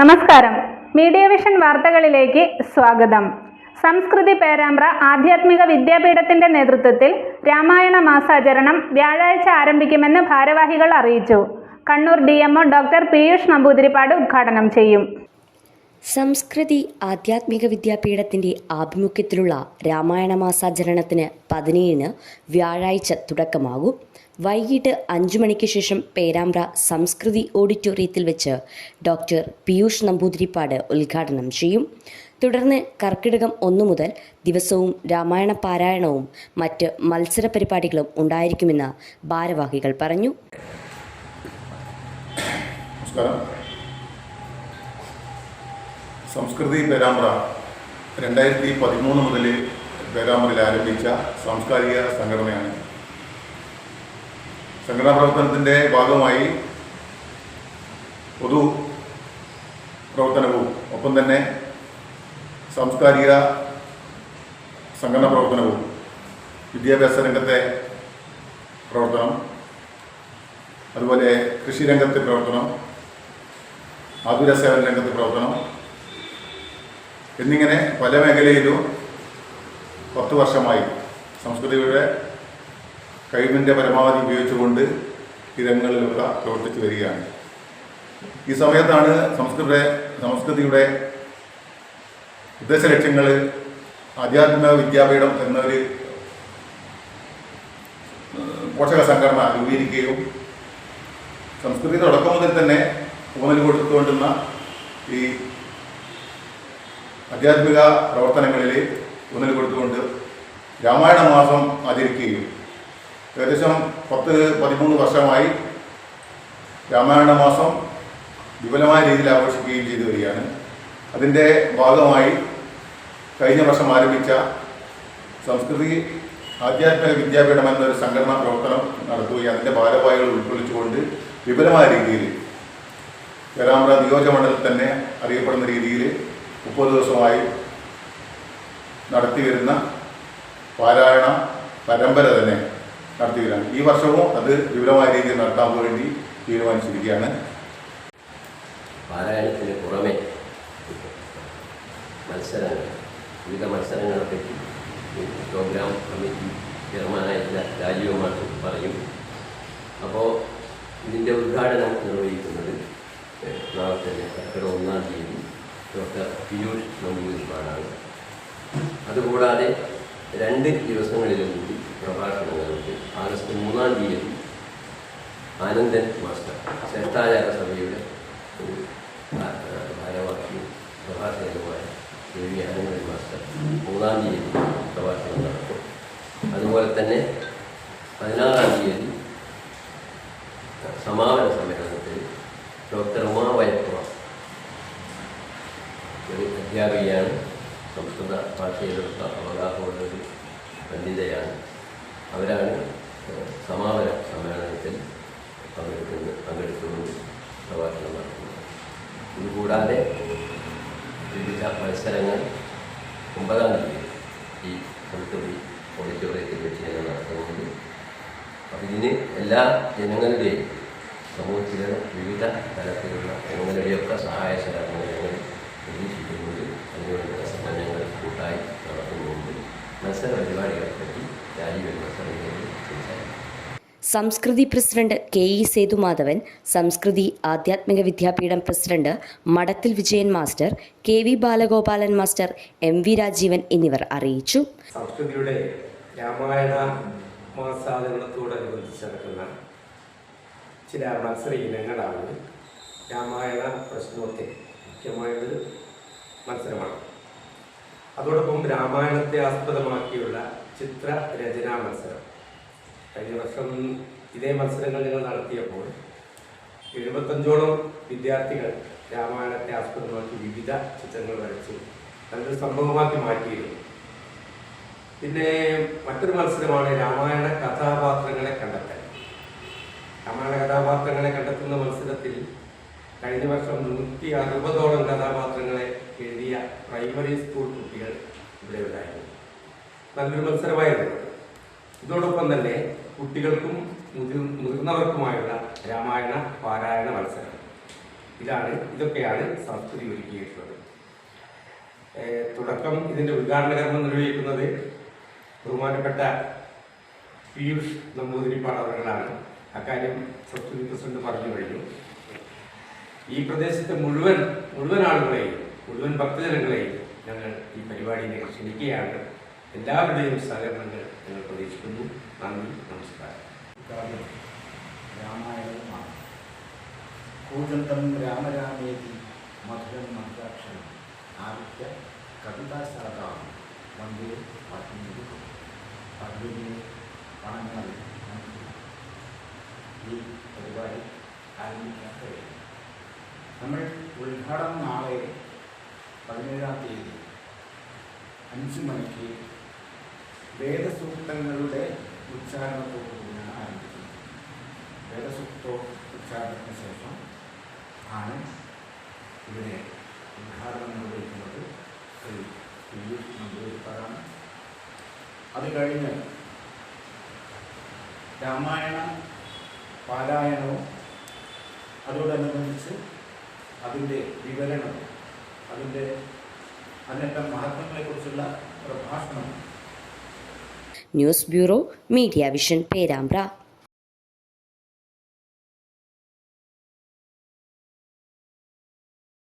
നമസ്കാരം. Media vision വാർത്തകളിലേക്ക് സ്വാഗതം. സംസ്കൃതി പേരാമ്പ്ര ആധ്യാത്മിക വിദ്യാപീഠത്തിന്റെ നേതൃത്വത്തിൽ രാമായണ മാസാചരണം വ്യാഴാഴ്ച ആരംഭിക്കുമെന്ന് ഭാരവാഹികൾ അറിയിച്ചു. കണ്ണൂർ ഡി ഡോക്ടർ പീയൂഷ് നമ്പൂതിരിപ്പാട് ഉദ്ഘാടനം ചെയ്യും. സംസ്കൃതി ആധ്യാത്മിക വിദ്യാപീഠത്തിന്റെ ആഭിമുഖ്യത്തിലുള്ള രാമായണ മാസാചരണത്തിന് പതിനേഴിന് വ്യാഴാഴ്ച തുടക്കമാകും. വൈകിട്ട് അഞ്ചു മണിക്ക് ശേഷം പേരാമ്പ്ര സംസ്കൃതി ഓഡിറ്റോറിയത്തിൽ വെച്ച് ഡോക്ടർ പീയൂഷ് നമ്പൂതിരിപ്പാട് ഉദ്ഘാടനം ചെയ്യും. തുടർന്ന് കർക്കിടകം ഒന്നു മുതൽ ദിവസവും രാമായണ പാരായണവും മറ്റ് മത്സര പരിപാടികളും ഉണ്ടായിരിക്കുമെന്ന് ഭാരവാഹികൾ പറഞ്ഞു. നമസ്കാരം. സംസ്കൃതി പേരാമ്പ്ര. രണ്ടായിരത്തി പതിമൂന്ന് മുതൽ പേരാമ്പ്രയിൽ ആരംഭിച്ച സാംസ്കാരിക സംഘടനയാണ്. സംഘടനാ പ്രവർത്തനത്തിന്റെ ഭാഗമായി പൊതു പ്രവർത്തനവും ഒപ്പം തന്നെ സാംസ്കാരിക സംഘടനാ പ്രവർത്തനവും വിദ്യാഭ്യാസ രംഗത്തെ പ്രവർത്തനം അതുപോലെ കൃഷിരംഗത്തെ പ്രവർത്തനം ആതുര സേവന രംഗത്തെ പ്രവർത്തനം എന്നിങ്ങനെ പല മേഖലയിലും പത്ത് വർഷമായി സംസ്കൃതിയുടെ കഴിവിന്റെ പരമാവധി ഉപയോഗിച്ചുകൊണ്ട് രംഗങ്ങളിലൊക്കെ പ്രവർത്തിച്ചു വരികയാണ്. ഈ സമയത്താണ് സംസ്കൃത സംസ്കൃതിയുടെ ഉദ്ദേശ ലക്ഷ്യങ്ങൾ ആധ്യാത്മിക വിദ്യാപീഠം എന്നൊരു പോഷക സംഘടന രൂപീകരിക്കുകയും സംസ്കൃതി തുടക്കം മുതൽ തന്നെ ഊന്നൽ കൊടുത്തുകൊണ്ടുന്ന ഈ ആധ്യാത്മിക പ്രവർത്തനങ്ങളിൽ ഊന്നൽ കൊടുത്തുകൊണ്ട് രാമായണ മാസം ആചരിക്കുകയും ഏകദേശം പത്ത് പതിമൂന്ന് വർഷമായി രാമായണ മാസം വിപുലമായ രീതിയിൽ ആഘോഷിക്കുകയും ചെയ്തു വരികയാണ്. അതിന്റെ ഭാഗമായി കഴിഞ്ഞ വർഷം ആരംഭിച്ച സംസ്കൃതി ആധ്യാത്മിക വിദ്യാപീഠം എന്നൊരു സംഘടനാ പ്രവർത്തനം നടത്തുകയും അതിന്റെ ഭാരവാഹികൾ ഉൾക്കൊള്ളിച്ചുകൊണ്ട് വിപുലമായ രീതിയിൽ ജലാമ്പ്ര നിയോജകമണ്ഡലത്തിൽ തന്നെ അറിയപ്പെടുന്ന രീതിയിൽ മുപ്പത് ദിവസമായി നടത്തി വരുന്ന പാരായണ പരമ്പര തന്നെ നടത്തി വരാം ഈ വർഷവും അത് വിപുലമായ രീതിയിൽ നടത്താൻ വേണ്ടി തീരുമാനിച്ചിരിക്കുകയാണ്. പാരായണത്തിന് പുറമെ മത്സരങ്ങൾ വിവിധ മത്സരങ്ങളെ പറ്റി പ്രോഗ്രാം കമ്മിറ്റി ചെയർമാനായിട്ടുള്ള രാജീവ് പറയും. അപ്പോൾ ഇതിന്റെ ഉദ്ഘാടനം നിർവഹിക്കുന്നത് നാളെ തന്നെ ഒന്നാം തീയതി ഡോക്ടർ പിയൂഷ് നമ്പൂതിരിപ്പാടാണ് അതുകൂടാതെ രണ്ട് ദിവസങ്ങളിലും കൂടി പ്രഭാഷണങ്ങളുണ്ട് ആഗസ്റ്റ് മൂന്നാം തീയതി ആനന്ദൻ മാസ്റ്റർ ശ്രേഷ്ഠാചാര സഭയുടെ ഒരു ഭാരവാഹിയും പ്രഭാഷകനുമായ കെ വി ആനന്ദൻ മാസ്റ്റർ മൂന്നാം തീയതി പ്രഭാഷണം നടത്തും. അതുപോലെ തന്നെ പതിനാറാം തീയതി സമാപന സമ്മേളനത്തിൽ ഡോക്ടർ ഉമാ വയപ്പുറം ഒരു അധ്യാപികയാണ്. സംസ്കൃത ഭാഷയിലുള്ള അവഗാഹമുള്ള ഒരു പണ്ഡിതയാണ്. അവരാണ് സമാപന സമ്മേളനത്തിൽ പങ്കെടുക്കുന്ന പങ്കെടുക്കുന്നത് പ്രഭാഷണം നടത്തുന്നത്. ഇതുകൂടാതെ വിവിധ മത്സരങ്ങൾ ഒമ്പതാം തീയതി ഈ സംസ്കൃതി ഓഡിറ്റോറിയത്തിൽ വെച്ച് ഞങ്ങൾ നടത്തുന്നുണ്ട്. അപ്പം ഇതിന് എല്ലാ ജനങ്ങളുടെയും സമൂഹത്തിലെ വിവിധ തലത്തിലുള്ള ജനങ്ങളുടെയൊക്കെ സഹായ സഹകരണങ്ങൾ ഞങ്ങൾ പ്രതീക്ഷിക്കുന്നുണ്ട് അതിനുവേണ്ട ശ്രമം ഞങ്ങൾ കൂട്ടായി നടത്തുന്നുണ്ട് മത്സര പരിപാടികളെ പറ്റി രാജീവൻ സംസാരിക്കും Samskriti president K E Sethumadhavan Samskriti ആധ്യാത്മിക വിദ്യാപീഠം president Madathil Vijayan master K V Balagopalan master M V Rajeevan എന്നിവർ അറിയിച്ചു. സംസ്കൃതിയുടെ രാമായണ മാസാചരണത്തോടനുബന്ധിച്ച് നടക്കുന്ന ചില മത്സര ഇനങ്ങളാണ് രാമായണ പ്രശ്നോത്തരി. മുഖ്യമായൊരു മത്സരമാണ്. അതോടൊപ്പം രാമായണത്തെ ആസ്പദമാക്കിയുള്ള ചിത്ര രചനാ മത്സരം. കഴിഞ്ഞ വർഷം ഇതേ മത്സരങ്ങൾ ഞങ്ങൾ നടത്തിയപ്പോൾ എഴുപത്തഞ്ചോളം വിദ്യാർത്ഥികൾ രാമായണത്തെ ആസ്പദമാക്കി വിവിധ ചിത്രങ്ങൾ വരച്ചു. നല്ലൊരു സംഭവമാക്കി മാറ്റിയിരുന്നു. പിന്നെ മറ്റൊരു മത്സരമാണ് രാമായണ കഥാപാത്രങ്ങളെ കണ്ടെത്തൽ. രാമായണ കഥാപാത്രങ്ങളെ കണ്ടെത്തുന്ന മത്സരത്തിൽ കഴിഞ്ഞ വർഷം നൂറ്റി അറുപതോളം കഥാപാത്രങ്ങളെ എഴുതിയ പ്രൈമറി സ്കൂൾ കുട്ടികൾ ഇവിടെ ഉണ്ടായിരുന്നു. നല്ലൊരു മത്സരമായിരുന്നു. ഇതോടൊപ്പം തന്നെ കുട്ടികൾക്കും മുതിർ മുതിർന്നവർക്കുമായുള്ള രാമായണ പാരായണ മത്സരം. ഇതാണ് ഇതൊക്കെയാണ് സംസ്കൃതി ഒരുക്കിയിട്ടുള്ളത്. തുടക്കം ഇതിന്റെ ഉദ്ഘാടന കർമ്മം നിർവഹിക്കുന്നത് ബഹുമാനപ്പെട്ട പീയൂഷ് നമ്പൂതിരിപ്പാട് അവരുകളാണ്. അക്കാര്യം സംസ്കൃതി പ്രസിഡന്റ് പറഞ്ഞു കഴിഞ്ഞു. ഈ പ്രദേശത്തെ മുഴുവൻ മുഴുവൻ ആളുകളെയും മുഴുവൻ ഭക്തജനങ്ങളെയും ഞങ്ങൾ ഈ പരിപാടിയിലേക്ക് ക്ഷണിക്കുകയാണ്. എല്ലാവരുടെയും സഹകരണങ്ങൾ ഞങ്ങൾ പ്രതീക്ഷിക്കുന്നു. നന്ദി നമസ്കാരം. രാമായണവുമാണ് കൂജന്തം രാമരാമേതി മധുരം മധുരാക്ഷരം ആദിത്യ കവിതാശാഖാം വന്ദേ വാൽമീകി പല്ലുവിനെ പണങ്ങൾ ഈ പരിപാടി ആരംഭിക്കാൻ കഴിയും. നമ്മൾ ഉദ്ഘാടനം നാളെ പതിനേഴാം തീയതി അഞ്ച് മണിക്ക് വേദസൂക്തങ്ങളുടെ ഉച്ചാരണത്തോടുകൂടിയാണ് ആരംഭിക്കുന്നത്. വേദസൂക്തോ ഉച്ചാരണത്തിന് ശേഷം ആണ് ഇവിടെ ഉദ്ഘാടനം നിർവഹിക്കുന്നത്. ശ്രീ പീയൂഷ് നമ്പൂതിരിപ്പാടാണ് അത് കഴിഞ്ഞ് രാമായണ പാരായണവും അതോടനുബന്ധിച്ച് അതിന്റെ വിവരണം അതിന്റെ അന്നത്തെ മഹത്വങ്ങളെക്കുറിച്ചുള്ള പ്രഭാഷണം. News bureau media vision Perambra.